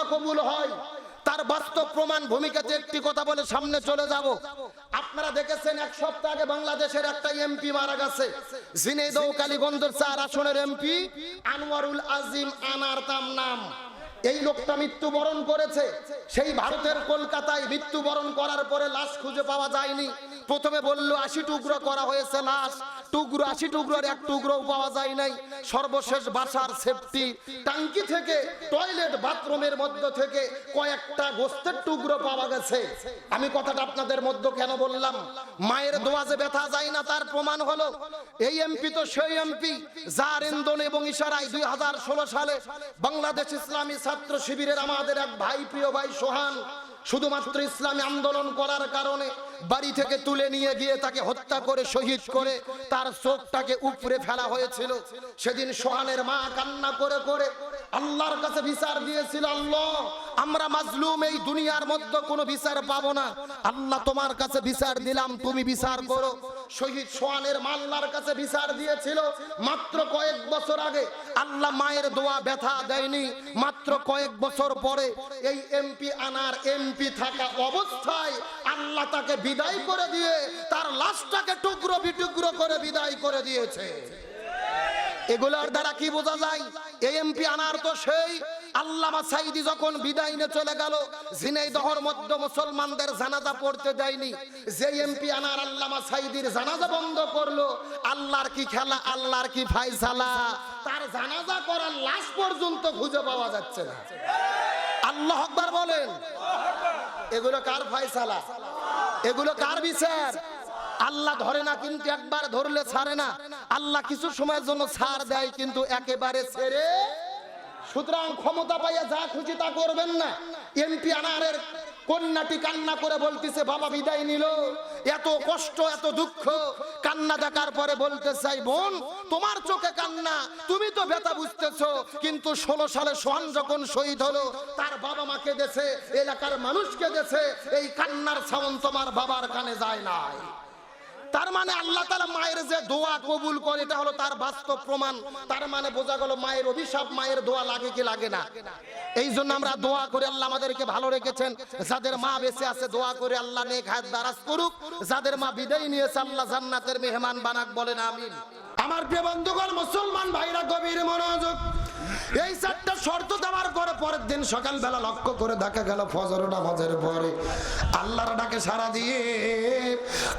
দোয়া কবুল হয়। তার বাস্তব প্রমাণ ভূমিকাতে একটি কথা বলে সামনে চলে যাব। আপনারা দেখেছেন, এক সপ্তাহ আগে বাংলাদেশের একটা এমপি মারা গেছে। ঝিনাইদহ কালীগঞ্জের চার আসনের এমপি আনোয়ারুল আজিম আনার তাম নাম। এই লোকটা মৃত্যুবরণ করেছে। সেই ভারতের কলকাতায় মৃত্যুবরণ করার পরে লাশ খুঁজে পাওয়া যায়নি। প্রথমে বলল, আশি টুকরো করা হয়েছে লাশ টুকরো, আশি টুকরোর এক টুকরো পাওয়া যায় নাই। সর্বশেষ বাসার সেফটি টাঙ্কি থেকে টয়লেট বাথরুমের মধ্য থেকে কয়েকটা গোস্তের টুকরো পাওয়া গেছে। আমি কথাটা আপনাদের মধ্যে কেন বললাম? মায়ের দোয়া যে ব্যথা যায় না, তার প্রমাণ হলো, এই এমপি তো সেই এমপি যার ইন্ধন এবং ইশারায় দুই হাজার ষোলো সালে বাংলাদেশ ইসলামী ছাত্র শিবিরের আমাদের এক ভাই, প্রিয় ভাই সোহান শুধুমাত্র ইসলামী আন্দোলন করার কারণে বাড়ি থেকে তুলে নিয়ে গিয়ে তাকে হত্যা করে, শহীদ করে, তার চোখটাকে উপরে ফেলা হয়েছিল। সেদিন সোহানের মা কান্না করে করে আল্লাহর কাছে বিচার দিয়েছিল, আল্লাহ, আমরা মাজলুম, এই দুনিয়ার মধ্যে কোনো বিচার পাবো না। আল্লাহ তোমার কাছে বিচার দিলাম, তুমি বিচার করো। শহীদ সোহানের মা আল্লাহর কাছে বিচার দিয়েছিল। মাত্র কয়েক বছর আগে আল্লাহ মায়ের দোয়া ব্যথা দেয়নি। মাত্র কয়েক বছর পরে এই এমপি আনার এমপি থাকা অবস্থায় আল্লাহ তাকে বিদায় করে দিয়ে তার লাশটাকে টুকরো বিটুকরো করে বিদায় করে দিয়েছে। এগুলোর দ্বারা কি বোঝা যায়? এমপি আনার তো সেই আল্লামা সাইদি যখন বিদায় নিয়ে চলে গেল, ঝিনাইদহর মধ্যে মুসলমানদের জানাজা পড়তে দেয়নি। যে এমপি আনার আল্লামা সাইদির জানাজা বন্ধ করল, আল্লাহর কি খেলা, আল্লাহর কি ফাইসালা তার জানাজা করার লাশ পর্যন্ত খুঁজে পাওয়া যাচ্ছে না। আল্লাহ আকবার বলেন, এগুলো কার ফাইসালা এগুলো কার বিচার? আল্লাহ ধরে না, কিন্তু একবার ধরলে ছাড়ে না। আল্লাহ কিছু সময়ের জন্য ছাড় দেয়, কিন্তু একেবারে ছেড়ে সুতরাং ক্ষমতা পাইয়া যা খুশি তা করবেন না। এমপি আনারের কন্যাটি কান্না করে বলতেছে, বাবা বিদায় নিল। এত কষ্ট, এত দুঃখ। কান্না দেখার পরে বলতে চাই, বোন, তোমার চোখে কান্না। তুমি তো ব্যথা বুঝতেছ। কিন্তু ষোলো সালে সোহান যখন শহীদ হলো, তার বাবা মা কেঁদেছে, এলাকার মানুষ কেঁদেছে। এই কান্নার সাউন্ড তোমার বাবার কানে যায় নাই। তার মানে আল্লাহ তালা মায়ের যে দোয়া কবুল করে, এটা হলো তার বাস্তব প্রমাণ। তার মানে বোঝা গেল মায়ের অভিশাপ, মায়ের দোয়া লাগে কি লাগে না। এই জন্য আমরা দোয়া করে আল্লাহ আমাদেরকে ভালো রেখেছেন। যাদের মা বেঁচে আছে, দোয়া করে আল্লাহ নেক হায়াত দারাজ করুক। যাদের মা বিদায় নিয়েছে, আল্লাহ জান্নাতের মেহমান বানাক বলেন, আমিন। আমার প্রিয় বন্ধুগণ, মুসলমান ভাইরা, গভীর মনোযোগ এই চারটা শর্ত দেওয়ার পরে পরের দিন সকালবেলা লক্ষ্য করে দেখা গেল ফজর নামাজের পরে। আল্লাহর ডাকে সারা দিয়ে,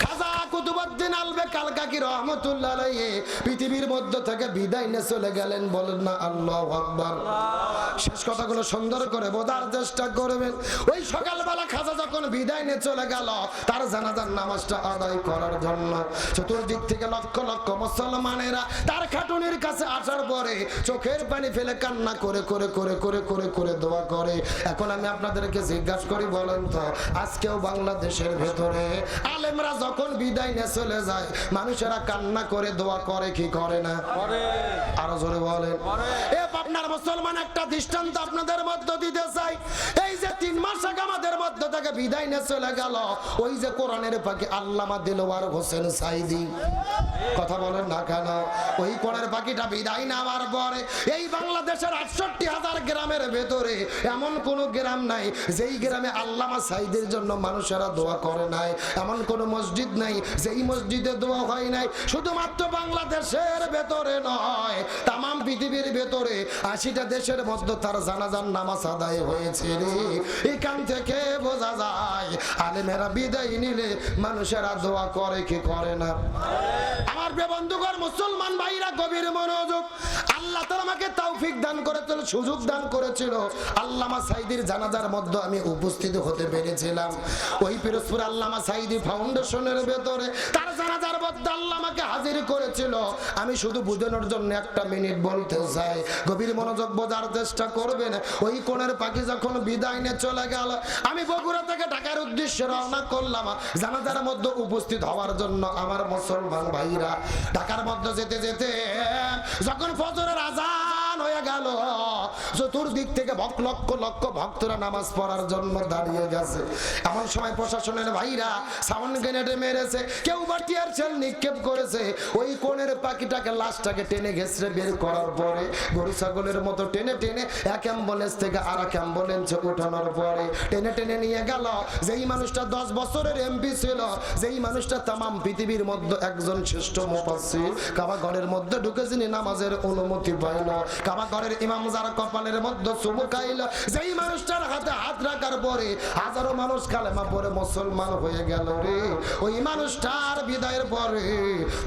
খাজা কুতুবুদ্দিন আলবে কালকাকি রহমতুল্লাহ পৃথিবীর মধ্য থেকে বিদায় নিয়ে চলে গেলেন, বলেন, না, আল্লাহ আকবার। শেষ কথাগুলো সুন্দর করে বোঝার চেষ্টা করবেন। ওই সকালবেলা খাজা যখন বিদায় নিয়ে চলে গেল, তার জানাজার নামাজটা আদায় করার জন্য চতুর্দিক থেকে লক্ষ লক্ষ মুসলমানেরা তার খাটুনির কাছে আসার পরে চোখের পানি ফেলে কান্না করে করে করে করে করে করে দোয়া করে। এখন আমি আপনাদেরকে জিজ্ঞাসা করি বলেন তো আজকেও বাংলাদেশের ভেতরে আলেমরা যখন বিদায় নিয়ে চলে যায় মানুষেরা কান্না করে দোয়া করে কি করে না? আরও জোরে বলেন। এ আপনার মুসলমান একটা দৃষ্টান্ত আপনাদের মধ্য দিতে চাই। এই যে তিন মাস আগে আমাদের মধ্য থেকে বিদায় নিয়ে চলে গেল ওই যে কোরআনের পাখি আল্লামা দিলওয়ার হোসেন সাইদি। কথা বলেন না কেন? ওই কোরআনের পাখিটা বিদায় নেওয়ার পরে এই বাংলাদেশের আটষট্টি হাজার গ্রামের ভেতরে এমন কোন গ্রাম নাই, যেই গ্রামে আল্লামা সাইদের জন্য মানুষেরা দোয়া করে নাই। এমন কোন মসজিদ নাই, যেই মসজিদে দোয়া হয় নাই। শুধুমাত্র বাংলাদেশের ভেতরে নয় তাম পৃথিবীর ভেতরে আশিটা দেশের মধ্যে তার জানাজান নামাজ আদায় হয়েছে রে। এখান থেকে বোঝা যায়, আলেমেরা বিদায় নিলে মানুষেরা দোয়া করে কি করে না। আমার বন্ধুগণ, মুসলমান ভাইরা, গভীর মনোযোগ। আল্লাহ তালা আমাকে তৌফিক দান করেছিল, সুযোগ দান করেছিল। আল্লামা সাইদির জানাজার মধ্যে আমি উপস্থিত হতে পেরেছিলাম। ওই পিরোজপুর আল্লামা সাইদি ফাউন্ডেশনের ভেতরে, তার জানাজার মধ্যে চলে গেল, আমি বগুড়া থেকে ঢাকার উদ্দেশ্যে রওনা করলাম। মধ্যে উপস্থিত হওয়ার জন্য আমার মুসলমান ভাইরা ঢাকার মধ্যে যেতে যেতে যখন ফজরের আজান হয়ে গেল চতুর্দিক থেকে লক্ষ লক্ষ ভক্তরা নামাজ পড়ার জন্য দাঁড়িয়ে গেছে। এমন সময় প্রশাসনের ভাইরা সাউন্ড গ্রেনেডে মেরেছে। কেউ বা টিয়ার নিক্ষেপ করেছে। ওই কোণের পাখিটাকে লাশটাকে টেনে ঘেসড়ে বের করার পরে গরু, ছাগলের মতো টেনে টেনে এক অ্যাম্বুলেন্স থেকে আর এক অ্যাম্বুলেন্সে উঠানোর পরে টেনে টেনে নিয়ে গেল। যেই মানুষটা দশ বছরের এমপি ছিল, যেই মানুষটা তামাম পৃথিবীর মধ্যে একজন শ্রেষ্ঠ মুফাসসির। কাবা ঘরের মধ্যে ঢুকে যিনি নামাজের অনুমতি পাইল কাবা ঘরের ইমাম যার কপালের মধ্যে চুমুকাইল যেই মানুষটার হাতে হাত রাখার পরে হাজারো মানুষ কালেমা পরে মুসলমান হয়ে গেল রে। ওই মানুষটার বিদায়ের পরে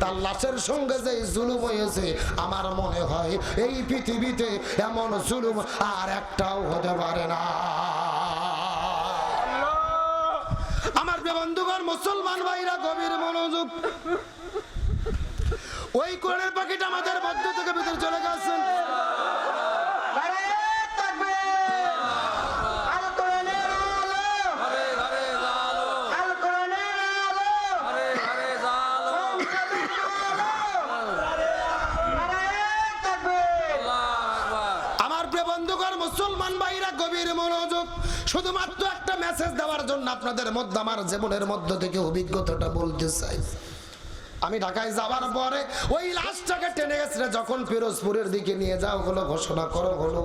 তার লাশের সঙ্গে যে জুলুম হয়েছে আমার মনে হয় এই পৃথিবীতে এমন জুলুম আর একটাও হতে পারে না। আমার বন্ধুগণ মুসলমান ভাইরা গভীর মনোযোগ। ওই কোরআনের পাখিটা আমাদের মধ্য থেকে আপনাদের মধ্যে আমার জীবনের মধ্য থেকে অভিজ্ঞতাটা বলতে চাই। আমি ঢাকায় যাওয়ার পরে ওই লাশটাকে টেনে গেছে যখন ফিরোজপুরের দিকে নিয়ে যাওয়া হলো, ঘোষণা করা হলো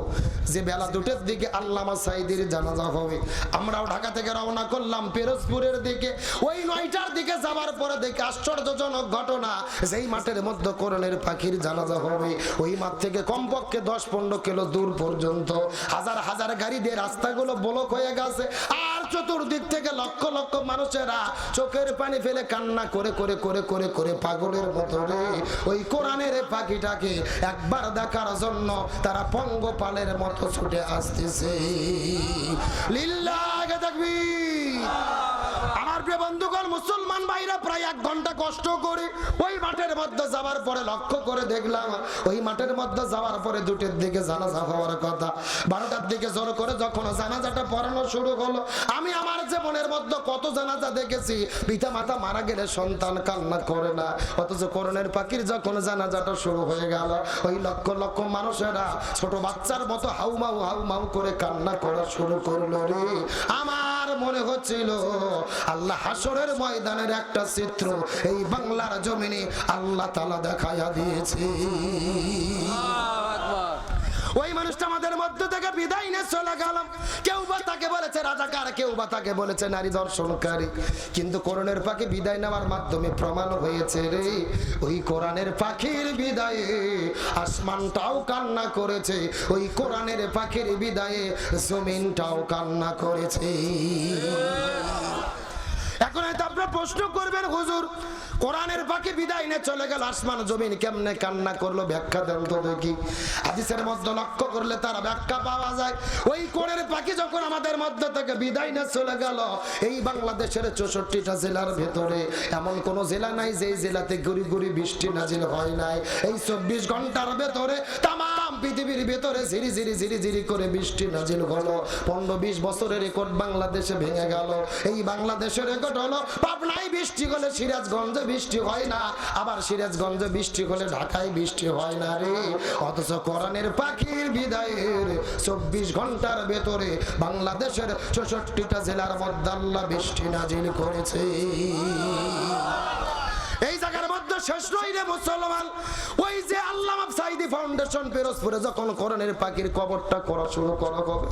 যে বেলা দুটের দিকে আল্লামা সাইদির জানাজা হবে। আমরাও ঢাকা থেকে রওনা করলাম ফিরোজপুরের দিকে। ওই নয়টার দিকে যাওয়ার পরে দেখে আশ্চর্যজনক ঘটনা, যেই মাঠের মধ্যে করণের পাখির জানাজা হবে। ওই মাঠ থেকে কমপক্ষে দশ পনেরো কিলো দূর পর্যন্ত হাজার হাজার গাড়ি দিয়ে রাস্তাগুলো ব্লক হয়ে গেছে। আর চতুর্দিক থেকে লক্ষ লক্ষ মানুষেরা চোখের পানি ফেলে কান্না করে করে করে করে করে পাগলের মতো রে। ওই কোরআনের পাখিটাকে একবার দেখার জন্য তারা পঙ্গপালের মতো ছুটে আসতেছে। লিল্লাহ দেখবি মুসলমান প্রায় এক ঘণ্টা কষ্ট করে ওই মাঠের মধ্যে যাওয়ার পরে লক্ষ্য করে দেখলাম, ওই মাঠের মধ্যে যাওয়ার পরে দুটের দিকে কথা। বারোটার দিকে জোর করে যখন পড়ানো শুরু হলো, আমি আমার জীবনের মধ্যে কত জানাজা দেখেছি পিতা মাতা মারা গেলে সন্তান কান্না করে না। অথচ করণের পাখির যখন জানাজাটা শুরু হয়ে গেল, ওই লক্ষ লক্ষ মানুষেরা ছোট বাচ্চার মতো হাউমাউ হাউমাউ করে কান্না করা শুরু করল রে। আমার মনে হচ্ছিল আল্লাহ হাসরের ময়দানের একটা চিত্র এই বাংলার জমিনে আল্লাহ তালা দেখাইয়া দিয়েছে আল্লাহু আকবার ওই মানুষটা আমাদের মধ্য থেকে বিদায় নিয়ে চলে গেলাম। কেউ বা তাকে বলেছে রাজাকার, কেউ বা তাকে বলেছে নারী দর্শনকারী। কিন্তু কোরআনের পাখি বিদায় নেওয়ার মাধ্যমে প্রমাণ হয়েছে রে, ওই কোরআনের পাখির বিদায়ে আসমানটাও কান্না করেছে, ওই কোরআনের পাখির বিদায়ে জমিনটাও কান্না করেছে। এখন আপনার প্রশ্ন করবেন হুজুর, কোরআনের পাখি বিদায় নিয়ে চলে গেল, আসমান জমিন কেমনে কান্না করল, ব্যাখ্যা দেন তো দেখি। হাদিসের মধ্যে লক্ষ্য করলে তার ব্যাখ্যা পাওয়া যায়। ওই কোরআনের পাখি যখন আমাদের মধ্য থেকে বিদায় নিয়ে চলে গেল, এই বাংলাদেশের চৌষট্টিটা জেলার ভেতরে, এমন কোন জেলা নাই যেই জেলাতে গুড়ি গুড়ি বৃষ্টি নাজিল হয় নাই। এই চব্বিশ ঘণ্টার ভেতরে তাম পৃথিবীর ভেতরে ঝিরি ঝিরি ঝিরি ঝিরি করে বৃষ্টি নাজিল হলো। পনেরো বিশ বছরের রেকর্ড বাংলাদেশে ভেঙে গেল। এই বাংলাদেশের রেকর্ড হলো, পাবনায় বৃষ্টি হলে সিরাজগঞ্জে বৃষ্টি হয় না, আবার সিরাজগঞ্জে বৃষ্টি হলে ঢাকায় বৃষ্টি হয় না রে। অথচ কোরআনের পাখির বিদায়ের চব্বিশ ঘণ্টার ভেতরে বাংলাদেশের চৌষট্টিটা জেলার মধ্যে আল্লাহ বৃষ্টি নাজিল করেছে। শেষ নয় রে মুসলমান। ওই যে আল্লাহ সাইদি ফাউন্ডেশন পিরোজপুরে যখন করণের পাখির কবরটা করা শুরু করা হবে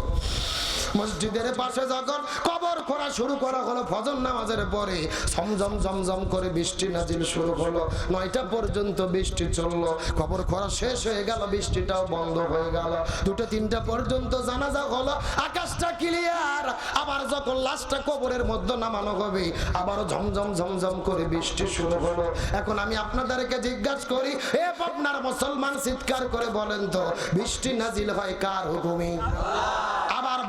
মসজিদের পাশে যখন কবর করা শুরু করা হলো, ফজর নামাজের পরে ঝমঝম ঝমঝম করে বৃষ্টি নাজিল শুরু হলো। নয়টা পর্যন্ত বৃষ্টি চলল। কবর করা শেষ হয়ে গেল, বৃষ্টিটাও বন্ধ হয়ে গেল। দুটো, তিনটা পর্যন্ত জানাজা হলো, আকাশটা ক্লিয়ার আবার যখন লাশটা কবরের মধ্যে নামানো হবে, আবারও ঝমঝম ঝমঝম করে বৃষ্টি শুরু হলো। এখন আমি আপনাদেরকে জিজ্ঞাসা করি, এ আপনার মুসলমান চিৎকার করে বলেন তো, বৃষ্টি নাজিল হয় কার হুকুমি? আবার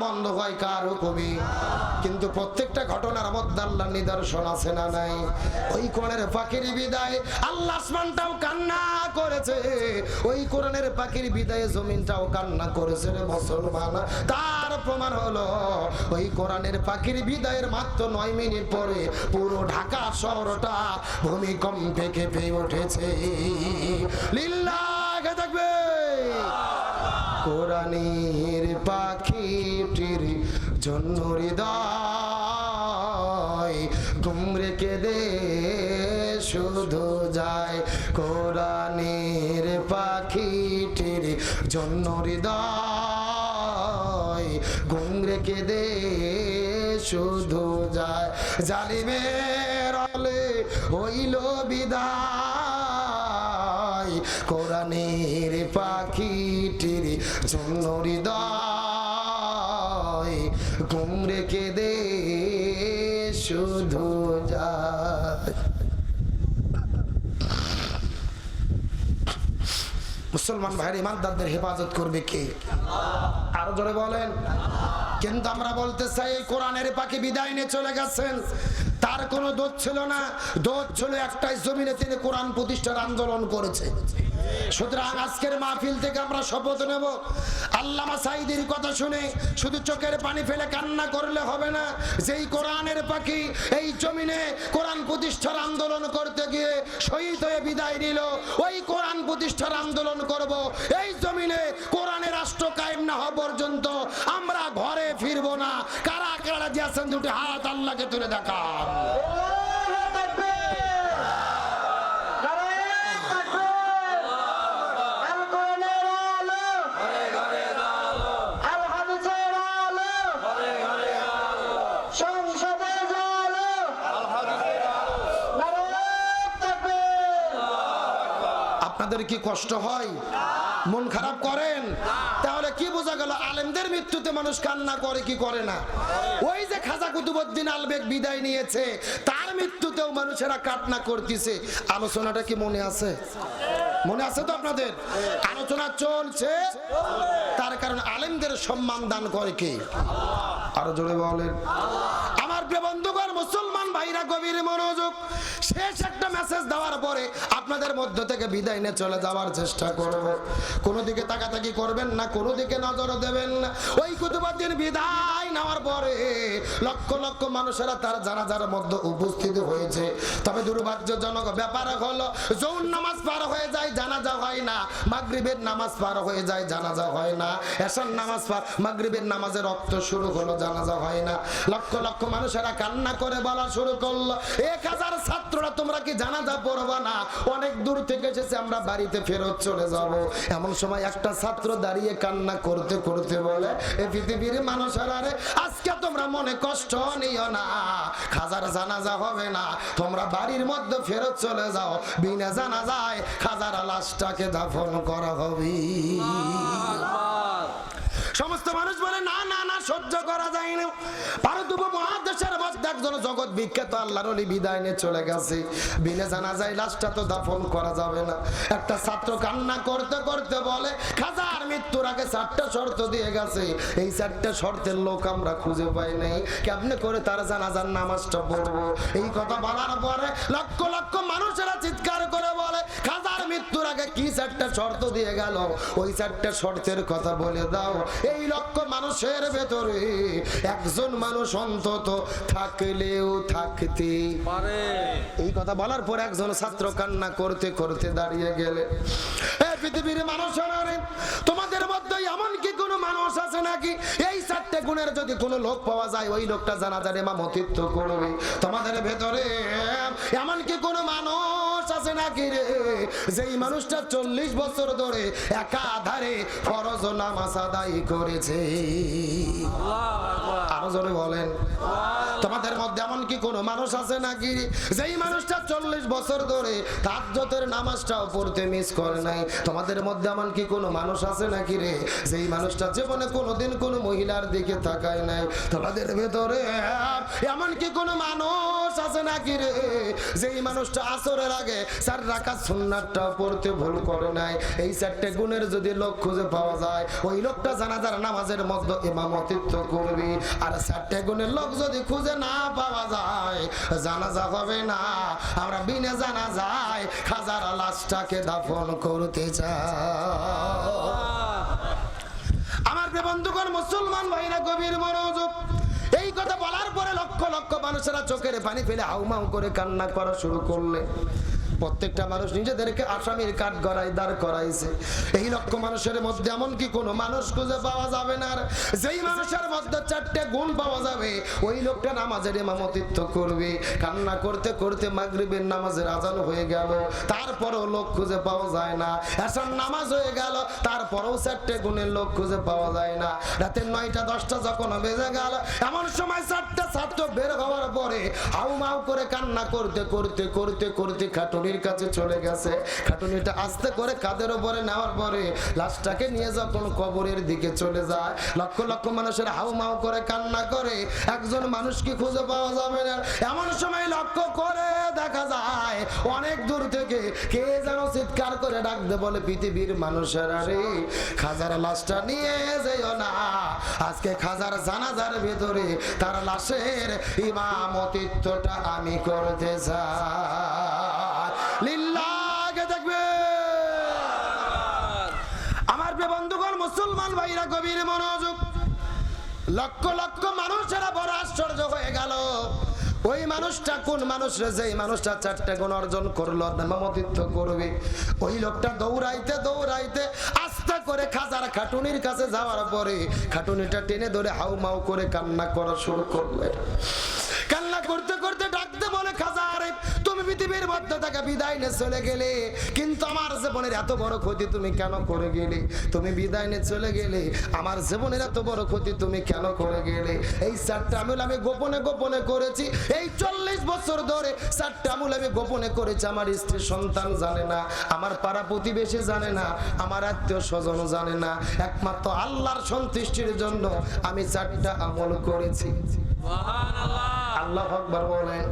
বন্ধ হয় কার হুকুমি কিন্তু প্রত্যেকটা ঘটনার মধ্যে আল্লাহ নিদর্শন আছে না নাই? ওই কোরআনের পাখির বিদায় আল্লাহ আসমানটাও কান্না করেছে। ওই কোরআনের পাখির বিদায়ে জমিনটাও কান্না করেছে মুসলমান। তার প্রমাণ হলো, ওই কোরআনের পাখির বিদায়ের মাত্র নয় মিনিট পরে পুরো ঢাকা শহরটা ভূমিকম্পে কেঁপে উঠেছে। লিল্লাহ থাকবে। কোরআনের পাখিটির জন্য হৃদয় গুমরে কেঁদে শুধু যায় কোরআনের পাখিটির জন্য হৃদয় গুমরে কেঁদে শুধু যায় জালিমের আলে হইল বিদায়। কোরআনের পাখিটির জন্য হৃদয় মুসলমান ভাইয়ের ইমানদারদের হেফাজত করবে কে? আরও জোরে বলেন। কিন্তু আমরা বলতে চাই কোরআনের পাখি বিদায় নিয়ে চলে গেছেন। তার কোনো দোষ ছিল না। দোষ ছিল একটাই, জমিনে তিনি কোরআন প্রতিষ্ঠার আন্দোলন করেছে। সুতরাং আজকের মাহফিল থেকে আমরা শপথ নেব। আল্লামা সাইদির কথা শুনে শুধু চোখের পানি ফেলে কান্না করলে হবে না। যেই কোরআনের পাখি এই জমিনে কোরআন প্রতিষ্ঠার আন্দোলন করতে গিয়ে শহীদ হয়ে বিদায় নিল, ওই কোরআন প্রতিষ্ঠার আন্দোলন করব। এই জমিনে কোরআনের রাষ্ট্র কায়েম না হওয়া পর্যন্ত আমরা ঘরে ফিরবো না। কারা কারা যে আছেন দুটি হাত আল্লাহকে তুলে দেখা আল্লাহু তাকবীর নারায়ে তাকবীর আল কোরআনের আলো ঘরে ঘরে আলো আল হাদিসের আলো ঘরে ঘরে আলো সংসদের আলো নারায়ে তাকবীর আপনাদের কি কষ্ট হয়? মন খারাপ করেন? তাহলে কি বোঝা গেল, আলেমদের মৃত্যুতে মানুষ কান্না করে কি করে না? ওই যে খাজা কুতুবুদ্দিন আলবেগ বিদায় নিয়েছে, তার মৃত্যুতেও মানুষেরা কান্না করতেছে। আলোচনাটা কি মনে আছে? মনে আছে তো আপনাদের? আলোচনা চলছে। তার কারণ আলেমদের সম্মান দান করে কে? আরও জোরে বলেন। আমার বন্ধুগণ, মুসলমান ভাইরা, গভীর মনোযোগ। শেষ একটা মেসেজ দেওয়ার পরে আপনাদের মধ্য থেকে বিদায় নিয়ে চলে যাওয়ার চেষ্টা করব। কোনো দিকে তাকাতাকি করবেন না, কোনো দিকে নজর দেবেন না। ওই কুতুবুদ্দিন বিদায়। নেওয়ার পরে লক্ষ লক্ষ মানুষেরা তার জানাজার মধ্যে উপস্থিত হয়েছে। তবে দুর্ভাগ্যজনক ব্যাপার হলো যৌন নামাজ পার হয়ে যায়, জানাজা হয় না। মাগরিবের নামাজ পার হয়ে যায়, জানাজা হয় না। নামাজ পার, মাগরিবের নামাজের রক্ত শুরু হলো, জানাজা হয় না। লক্ষ লক্ষ মানুষেরা কান্না করে বলা শুরু করল, এক হাজার ছাত্ররা তোমরা কি জানাজা পড়বা না? অনেক দূর থেকে এসেছে, আমরা বাড়িতে ফেরত চলে যাব। এমন সময় একটা ছাত্র দাঁড়িয়ে কান্না করতে করতে বলে, এ পৃথিবীর মানুষেরা রে আজকে তোমরা মনে কষ্ট নিও না। খাজার জানাজা হবে না। তোমরা বাড়ির মধ্যে ফেরত চলে যাও। বিনা জানা যায় খাজার লাশটাকে দাফন করা হবে। সমস্ত মানুষ বলে, না না না, সহ্য করা যায় না। ভারত উপমহাদেশের মধ্যে একজন জগৎ বিখ্যাত, আল্লাহর অলি বিদায় নিয়ে চলে গেছে। বিনে জানা যায় লাশটা তো দাফন করা যাবে না। একটা ছাত্র কান্না করতে করতে বলে, খাজার মৃত্যুর আগে চারটা শর্ত দিয়ে গেছে। এই চারটা শর্তের লোক আমরা খুঁজে পাই নাই। কেমনে করে তার জানাজার নামাজটা পড়ব? এই কথা বলার পরে লক্ষ লক্ষ মানুষেরা চিৎকার করে বলে খাজার মৃত্যুর আগে কি চারটা শর্ত দিয়ে গেল? ওই চারটা শর্তের কথা বলে দাও। এই লক্ষ মানুষের ভেতরে একজন মানুষ অন্তত থাকলেও থাকতে পারে। এই কথা বলার পর একজন ছাত্র কান্না করতে করতে দাঁড়িয়ে গেলে পৃথিবীর মানুষেরা তোমাদের মধ্যে এমন কি কোনো মানুষ আছে নাকি? এই চারটে গুণের যদি কোনো লোক পাওয়া যায়, ওই লোকটা জানা যাবে মামতিত্ব করবে। তোমাদের ভেতরে এমন কি কোনো মানুষ আছে নাকি রে? যেই মানুষটা চল্লিশ বছর ধরে একাধারে ফরজ নামাজ আদায় করেছে। আরও জোরে বলেন। তোমাদের কি কোনো মানুষ আছে নাকি? যেই মানুষটা চল্লিশ বছর ধরে তাজ্জতের নামাজটাও পড়তে মিস করে নাই, তোমাদের মধ্যে এমন কি কোনো মানুষ আছে নাকি রে? যেই মানুষটা জীবনে কোনোদিন কোনো মহিলার দিকে তাকায় নাই, তোমাদের ভেতরে এমন কি কোনো মানুষ আছে নাকি রে? যেই মানুষটা আসরের আগে চার রাখা সুন্নাতটা পড়তে ভুল করে নাই, এই চারটে গুণের যদি লোক খুঁজে পাওয়া যায়, ওই লোকটা জানা জানাজার নামাজের মধ্যে ইমামতিত্ব করবি, আর চারটে গুণের লোক যদি খুঁজে না পাওয়া যায় জানাজা হবে না। আমরা বিনে জানা যায় লাশটাকে দাফন করতে চাই। আমার বন্ধুগণ, মুসলমান ভাইরা, গভীর মনোযোগ। এই কথা বলার পরে লক্ষ লক্ষ মানুষেরা চোখের পানি ফেলে হাউমাউ করে কান্না করা শুরু করলে। প্রত্যেকটা মানুষ নিজেদেরকে আসামির কাঠ গড়াই দাঁড় করাইছে। এই লক্ষ মানুষের মধ্যে এমন কি কোনো মানুষ খুঁজে পাওয়া যাবে না আর। যেই মানুষের মধ্যে চারটে গুণ পাওয়া যাবে, ওই লোকটা নামাজের ইমামতিত্ব করবে। কান্না করতে করতে মাগরিবের নামাজের আজান হয়ে গেল। তারপরেও লোক খুঁজে পাওয়া যায় না। এখন নামাজ হয়ে গেল, তারপরেও চারটে গুণের লোক খুঁজে পাওয়া যায় না। রাতের নয়টা, দশটা যখন বেজে গেল, এমন সময় ছাত্র বের হওয়ার পরে হাউ মাউ করে কান্না করতে করতে করতে করতে খাটুনির কাছে চলে গেছে। খাটুনিটা আস্তে করে কাদের উপরে নেওয়ার পরে লাশটাকে নিয়ে যখন কবরের দিকে চলে যায়, লক্ষ লক্ষ মানুষের হাউ মাউ করে কান্না করে, একজন মানুষকে খুঁজে পাওয়া যাবে না? এমন সময় লক্ষ্য করে দেখা যায়, অনেক দূর থেকে কে যেন চিৎকার করে ডাকতে বলে, পৃথিবীর মানুষেরা রে, খাজার লাশটা নিয়ে যেও না। আজকে খাজার জানাজার ভেতরে তার লাশের ইমামতিত্বটা আমি করতে চাই। লিল্লাহকে দেখবে। আমার বন্ধুগণ, মুসলমান ভাইরা, গভীর মনোযোগ। লক্ষ লক্ষ মানুষেরা বড় আশ্চর্য হয়ে গেল। ওই মানুষটা কোন মানুষ রে? যেই মানুষটা চারটে গুণ অর্জন করল নামামতিত্ব করবে। ওই লোকটা দৌড়াইতে দৌড়াইতে আস্তে করে খাজার খাটুনির কাছে যাওয়ার পরে খাটুনিটা টেনে ধরে হাউ মাউ করে কান্না করা শুরু করলেন। কান্না করতে মধ্যে থেকে বিদায় নিয়ে চলে গেলে। কিন্তু আমার জীবনের এত বড় ক্ষতি তুমি কেন করে গেলে? তুমি বিদায় নিয়ে চলে গেলে আমার জীবনের এত বড় ক্ষতি তুমি কেন করে গেলে? এই চারটা আমল আমি গোপনে গোপনে করেছি। এই চল্লিশ বছর ধরে চারটা আমল আমি গোপনে করেছি। আমার স্ত্রী সন্তান জানে না আমার পাড়া প্রতিবেশী জানে না আমার আত্মীয় স্বজন জানে না। একমাত্র আল্লাহর সন্তুষ্টির জন্য আমি চারটা আমল করেছি। আল্লাহ আকবার বলেন।